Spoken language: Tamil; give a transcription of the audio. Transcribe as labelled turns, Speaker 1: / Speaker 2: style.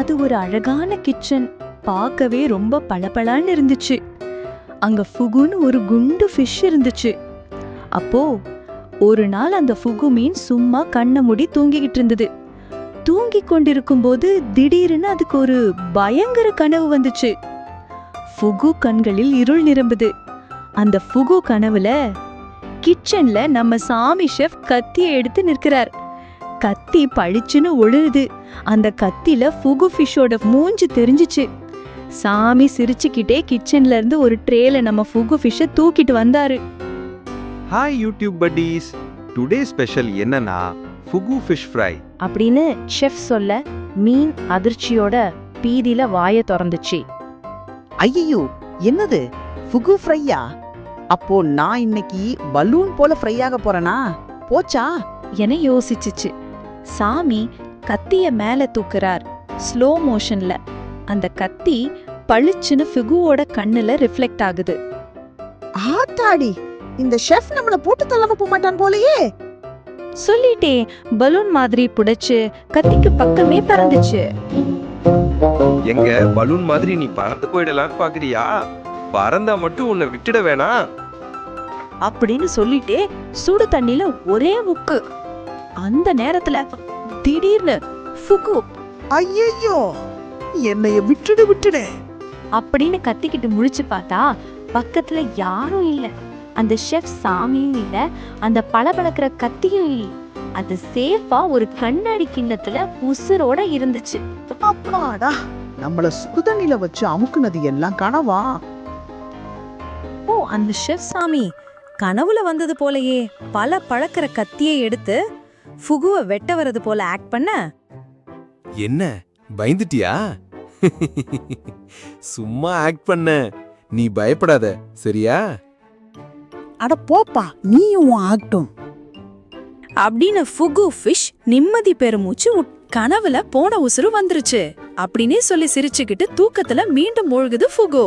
Speaker 1: அது ஒரு அழகான கிச்சன். பார்க்கவே ரொம்ப பளபளன்னு இருந்துச்சு. அங்க ஃபுகுன்னு ஒரு குண்டு ஃபிஷ் இருந்துச்சு. அப்போ ஒரு நாள் அந்த ஃபுகு மீன் சும்மா கண்ணை மூடி தூங்கிக்கிட்டு இருந்தது. தூங்கிக் கொண்டிருக்கும்போது திடீர்னு அதுக்கு ஒரு பயங்கர கனவு வந்துச்சு. ஃபுகு கண்களில் இருள் நிரம்புது. அந்த ஃபுகு கனவுல கிச்சன்ல நம்ம சாமி ஷெஃப் கத்தியை எடுத்து நிற்கிறார். கத்தி பளிச்சுன்னு ஒழுகுது. அந்த கத்தில ஃபுகு ஃபிஷ்ஷோட மூஞ்சி தெரிஞ்சுச்சு. சாமி சிரிச்சுக்கிட்டே கிச்சன்ல இருந்து ஒரு ட்ரேல நம்ம ஃபுகு ஃபிஷ்ஷை தூக்கிட்டு வந்தாரு.
Speaker 2: Hi YouTube buddies today special என்னன்னா ஃபுகு ஃபிஷ் ஃப்ரை.
Speaker 3: அப்படின்னு ஷெஃப் சொல்ல மீன் அதிர்ச்சியோட பீதியில வாய திறந்துச்சு.
Speaker 4: ஐயோ என்னது? ஃபுகு ஃப்ரையா? அப்போ நான் இன்னைக்கு பலூன் போல ஃப்ரை ஆக போறேனா? போச்சா?
Speaker 1: என யோசிச்சுச்சு. சாமி கத்திய மேல தூக்குறார் ஸ்லோ மோஷன்ல. அந்த கத்தி பளிச்சுன்னு ஃபிகுவோட கண்ணுல ரிஃப்ளெக்ட் ஆகுது.
Speaker 4: ஆத்தாடி இந்த ஷெஃப் நம்மள போட்டு தள்ளாம போக மாட்டான் போலயே.
Speaker 1: சொல்லிட்டே பலூன் மாதிரி புடைச்சு கத்திக்கு பக்கமே பறந்துச்சு.
Speaker 2: எங்க பலூன் மாதிரி நீ பறந்து போயிடலாம்னு பாக்குறியா? பறந்தா மட்டும் உன்னை விட்டுட வேணாம்.
Speaker 1: அப்படின்னு சொல்லிட்டே சுடு தண்ணில ஒரே முக்கு அந்த நேரத்துல திடீர்னு ஃபுகு
Speaker 4: ஐயோ என்னைய விட்டுடு விட்டுடு.
Speaker 1: அப்படின்னு கத்திக்கிட்டு முழிச்சு பார்த்தா பக்கத்துல யாரும் இல்ல. அந்த ஷெஃப் சாமியும் இல்ல அந்த பளபளக்கிற கத்தியும் இல்ல. அது சேஃபா ஒரு கண்ணாடி கிண்ணத்துல உசுரோட இருந்துச்சு.
Speaker 4: அப்பாடா நம்மள சுடுதண்ணில வச்சு அமுக்குனது எல்லாம் கனவா?
Speaker 5: ஓ அந்த ஷெஃப் சாமி கனவுல வந்தது போலயே பல பழக்கிற கத்தியை எடுத்து ஃபுகுவை வெட்ட வரது போல ஆக்ட் பண்ண?
Speaker 6: என்ன? பயந்துட்டியா? சும்மா ஆக்ட் பண்ண. நீ பயப்படாத சரியா?
Speaker 4: அட போப்பா நீயும் ஆகட்டும்
Speaker 5: அப்படின்னு ஃபுகு ஃபிஷ் நிம்மதி பெருமூச்சு கனவுல போன உசுறு வந்துருச்சு. அப்படின்னே சொல்லி சிரிச்சுக்கிட்டு தூக்கத்துல மீண்டும் மூழ்குது ஃபுகு.